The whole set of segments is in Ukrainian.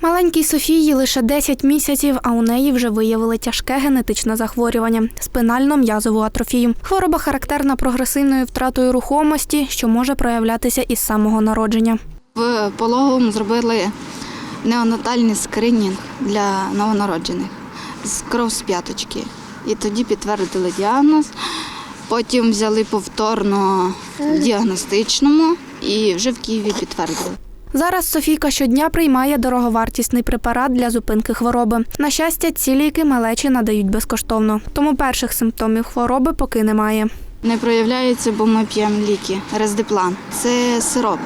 Маленькій Софії лише 10 місяців, а у неї вже виявили тяжке генетичне захворювання спинально-м'язову атрофію. Хвороба характерна прогресивною втратою рухомості, що може проявлятися із самого народження. В пологовому зробили неонатальний скринінг для новонароджених з кров з п'яточки. І тоді підтвердили діагноз. Потім взяли повторно в діагностичному і вже в Києві підтвердили. Зараз Софійка щодня приймає дороговартісний препарат для зупинки хвороби. На щастя, ці ліки малечі надають безкоштовно, тому перших симптомів хвороби поки немає. Не проявляється, бо ми п'ємо ліки. Рездеплан. Це сироп.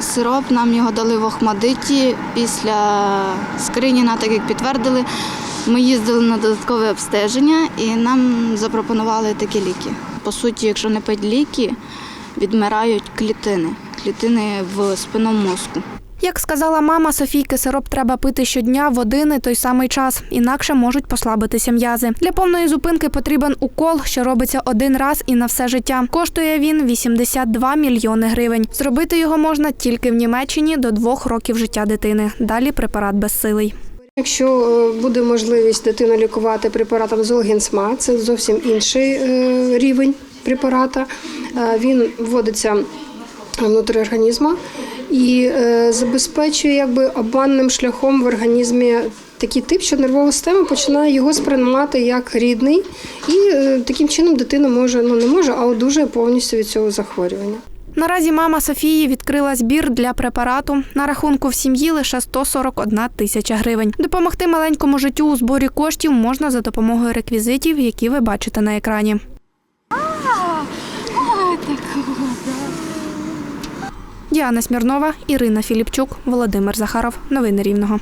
Сироп нам його дали в Охмадиті після скриніна, так як підтвердили. Ми їздили на додаткове обстеження і нам запропонували такі ліки. По суті, якщо не пити ліки, відмирають клітини, клітини в спинному мозку. Як сказала мама Софійки, сироп треба пити щодня в один і той самий час, інакше можуть послабитися м'язи. Для повної зупинки потрібен укол, що робиться один раз і на все життя. Коштує він 82 мільйони гривень. Зробити його можна тільки в Німеччині до двох років життя дитини. Далі препарат безсилий. Якщо е, буде можливість дитину лікувати препаратом Золгінсма, це зовсім інший е, рівень препарата. Е, Він вводиться внутрі організму і е, забезпечує якби обманним шляхом в організмі такий тип, що нервова система починає його сприймати як рідний, і е, таким чином дитина може ну не може, а одужує повністю від цього захворювання. Наразі мама Софії відкрила збір для препарату. На рахунку в сім'ї лише 141 тисяча гривень. Допомогти маленькому життю у зборі коштів можна за допомогою реквізитів, які ви бачите на екрані. Діана Смірнова, Ірина Філіпчук, Володимир Захаров. Новини Рівного.